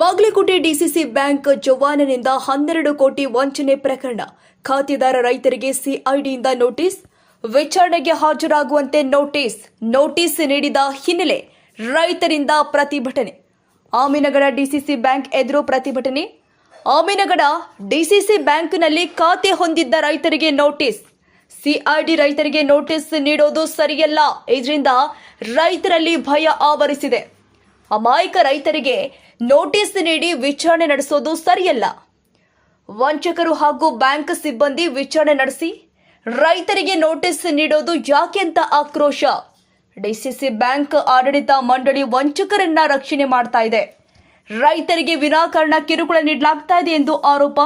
Bagalkot DCC bank ಜವಾನನಿಂದ ಹನ್ನೆರಡು ಕೋಟಿ ವಂಚನೆ ಪ್ರಕರಣ. ಖಾತೆದಾರ ರೈತರಿಗೆ ಸಿಐಡಿಯಿಂದ ನೋಟಿಸ್. ವಿಚಾರಣೆಗೆ ಹಾಜರಾಗುವಂತೆ ನೋಟಿಸ್. ನೋಟಿಸ್ ನೀಡಿದ ಹಿನ್ನೆಲೆ ರೈತರಿಂದ ಪ್ರತಿಭಟನೆ. ಆಮಿನಗಡ ಡಿಸಿಸಿ ಬ್ಯಾಂಕ್ ಎದುರು ಪ್ರತಿಭಟನೆ. ಆಮಿನಗಡ ಡಿಸಿಸಿ ಬ್ಯಾಂಕ್ನಲ್ಲಿ ಖಾತೆ ಹೊಂದಿದ್ದ ರೈತರಿಗೆ ನೋಟಿಸ್. ಸಿಐಡಿ ರೈತರಿಗೆ ನೋಟಿಸ್ ನೀಡೋದು ಸರಿಯಲ್ಲ. ಇದರಿಂದ ರೈತರಲ್ಲಿ ಭಯ ಆವರಿಸಿದೆ. ಅಮಾಯಕ ರೈತರಿಗೆ ನೋಟಿಸ್ ನೀಡಿ ವಿಚಾರಣೆ ನಡೆಸೋದು ಸರಿಯಲ್ಲ. ವಂಚಕರು ಹಾಗೂ ಬ್ಯಾಂಕ್ ಸಿಬ್ಬಂದಿ ವಿಚಾರಣೆ ನಡೆಸಿ ರೈತರಿಗೆ ನೋಟಿಸ್ ನೀಡೋದು ಯಾಕೆ ಅಂತ ಆಕ್ರೋಶ. ಡಿಸಿಸಿ ಬ್ಯಾಂಕ್ ಆಡಳಿತ ಮಂಡಳಿ ವಂಚಕರನ್ನ ರಕ್ಷಣೆ ಮಾಡ್ತಾ ಇದೆ. ರೈತರಿಗೆ ವಿನಾಕಾರಣ ಕಿರುಕುಳ ನೀಡಲಾಗ್ತಾ ಇದೆ ಎಂದು ಆರೋಪ.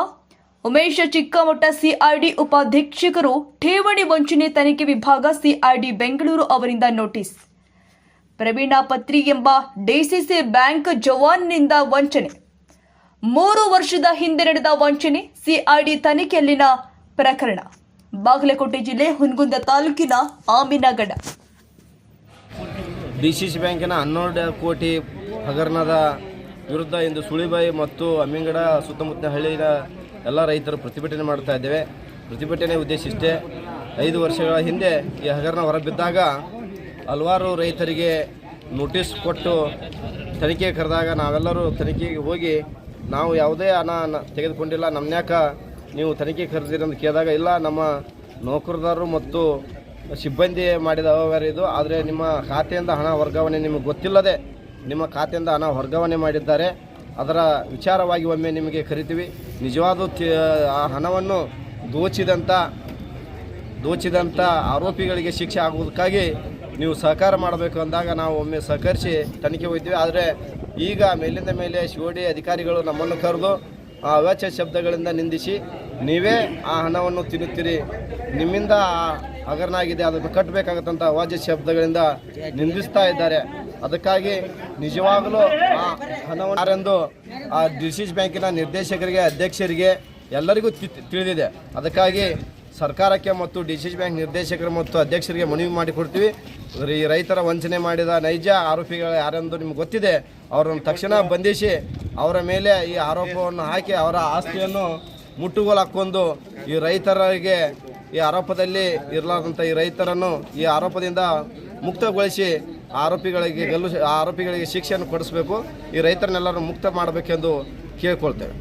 ಉಮೇಶ ಚಿಕ್ಕಮಟ್ಟ ಸಿಐಡಿ ಉಪಾಧೀಕ್ಷಕರು ಠೇವಣಿ ವಂಚನೆ ತನಿಖೆ ವಿಭಾಗ ಸಿಐಡಿ ಬೆಂಗಳೂರು ಅವರಿಂದ ನೋಟಿಸ್. ಪ್ರವೀಣ ಪತ್ರಿ ಎಂಬ ಡಿಸಿಸಿ ಬ್ಯಾಂಕ್ ಜವಾನ್ನಿಂದ ವಂಚನೆ. ಮೂರು ವರ್ಷದ ಹಿಂದೆ ನಡೆದ ವಂಚನೆ ಸಿಐಡಿ ತನಿಖೆಯಲ್ಲಿನ ಪ್ರಕರಣ. ಬಾಗಲಕೋಟೆ ಜಿಲ್ಲೆ ಹುನಗುಂದ ತಾಲೂಕಿನ ಆಮಿನಗಡ. ಡಿಸಿಸಿ ಬ್ಯಾಂಕಿನ ಹನ್ನೆರಡು ಕೋಟಿ ಹಗರಣದ ವಿರುದ್ಧ ಇಂದು ಸುಳಿಬಾಯಿ ಮತ್ತು ಅಮ್ಮಿಂಗಡ ಸುತ್ತಮುತ್ತಲಿನ ಹಳ್ಳಿಯ ಎಲ್ಲ ರೈತರು ಪ್ರತಿಭಟನೆ ಮಾಡ್ತಾ ಇದ್ದೇವೆ. ಪ್ರತಿಭಟನೆ ಉದ್ದೇಶ ಇಷ್ಟೇ ಐದು ವರ್ಷಗಳ ಹಿಂದೆ ಈ ಹಗರಣ ಹೊರಬಿದ್ದಾಗ ಹಲವಾರು ರೈತರಿಗೆ ನೋಟಿಸ್ ಕೊಟ್ಟು ತನಿಖೆ ಕರೆದಾಗ ನಾವೆಲ್ಲರೂ ತನಿಖೆಗೆ ಹೋಗಿ ನಾವು ಯಾವುದೇ ಹಣ ತೆಗೆದುಕೊಂಡಿಲ್ಲ ನಮ್ಮನ್ಯಾಕ ನೀವು ತನಿಖೆ ಕರೆದಿರಿ ಅಂತ ಕೇಳಿದಾಗ, ಇಲ್ಲ, ನಮ್ಮ ನೌಕರದಾರರು ಮತ್ತು ಸಿಬ್ಬಂದಿ ಮಾಡಿದ ಅವ್ಯವಹಾರ ಇದು, ಆದರೆ ನಿಮ್ಮ ಖಾತೆಯಿಂದ ಹಣ ವರ್ಗಾವಣೆ ನಿಮಗೆ ಗೊತ್ತಿಲ್ಲದೆ ನಿಮ್ಮ ಖಾತೆಯಿಂದ ಹಣ ವರ್ಗಾವಣೆ ಮಾಡಿದ್ದಾರೆ. ಅದರ ವಿಚಾರವಾಗಿ ಒಮ್ಮೆ ನಿಮಗೆ ಕರಿತೀವಿ. ನಿಜವಾದ ಆ ಹಣವನ್ನು ದೋಚಿದಂಥ ದೋಚಿದಂಥ ಆರೋಪಿಗಳಿಗೆ ಶಿಕ್ಷೆ ಆಗುವುದಕ್ಕಾಗಿ ನೀವು ಸಹಕಾರ ಮಾಡಬೇಕು ಅಂದಾಗ ನಾವು ಒಮ್ಮೆ ಸಹಕರಿಸಿ ತನಿಖೆ ಹೋಗ್ತೀವಿ ಆದರೆ ಈಗ ಮೇಲಿಂದ ಮೇಲೆ ಶಿವಡಿ ಅಧಿಕಾರಿಗಳು ನಮ್ಮನ್ನು ಕರೆದು ಆ ಅವಾಚ್ಯ ಶಬ್ದಗಳಿಂದ ನಿಂದಿಸಿ ನೀವೇ ಆ ಹಣವನ್ನು ತಿನ್ನುತ್ತೀರಿ. ನಿಮ್ಮಿಂದ ಆ ಹಗರಣ ಆಗಿದೆ ಅದನ್ನು ಕಟ್ಟಬೇಕಾಗತ್ತಂತ ಅವಾಚ್ಯ ಶಬ್ದಗಳಿಂದ ನಿಂದಿಸ್ತಾ ಇದ್ದಾರೆ. ಅದಕ್ಕಾಗಿ ನಿಜವಾಗಲೂ ಆ ಹಣವನ್ನು ಆ ಡಿಸಿಸ್ ಬ್ಯಾಂಕಿನ ನಿರ್ದೇಶಕರಿಗೆ, ಅಧ್ಯಕ್ಷರಿಗೆ ಎಲ್ಲರಿಗೂ ತಿಳಿದಿದೆ. ಅದಕ್ಕಾಗಿ ಸರ್ಕಾರಕ್ಕೆ ಮತ್ತು ಡಿ ಸಿ ಬ್ಯಾಂಕ್ ನಿರ್ದೇಶಕರು ಮತ್ತು ಅಧ್ಯಕ್ಷರಿಗೆ ಮನವಿ ಮಾಡಿಕೊಡ್ತೀವಿ. ಈ ರೈತರ ವಂಚನೆ ಮಾಡಿದ ನೈಜ ಆರೋಪಿಗಳು ಯಾರೆಂದು ನಿಮ್ಗೆ ಗೊತ್ತಿದೆ, ಅವರನ್ನು ತಕ್ಷಣ ಬಂಧಿಸಿ ಅವರ ಮೇಲೆ ಈ ಆರೋಪವನ್ನು ಹಾಕಿ ಅವರ ಆಸ್ತಿಯನ್ನು ಮುಟ್ಟುಗೋಲು ಹಾಕ್ಕೊಂಡು ಈ ರೈತರಿಗೆ ಈ ಆರೋಪದಲ್ಲಿ ಇರಲಾರ್ದಂಥ ಈ ರೈತರನ್ನು ಈ ಆರೋಪದಿಂದ ಮುಕ್ತಗೊಳಿಸಿ ಆರೋಪಿಗಳಿಗೆ ಗೆಲ್ಲು, ಆರೋಪಿಗಳಿಗೆ ಶಿಕ್ಷೆಯನ್ನು ಕೊಡಿಸ್ಬೇಕು, ಈ ರೈತರನ್ನೆಲ್ಲರೂ ಮುಕ್ತ ಮಾಡಬೇಕೆಂದು ಕೇಳ್ಕೊಳ್ತೇವೆ.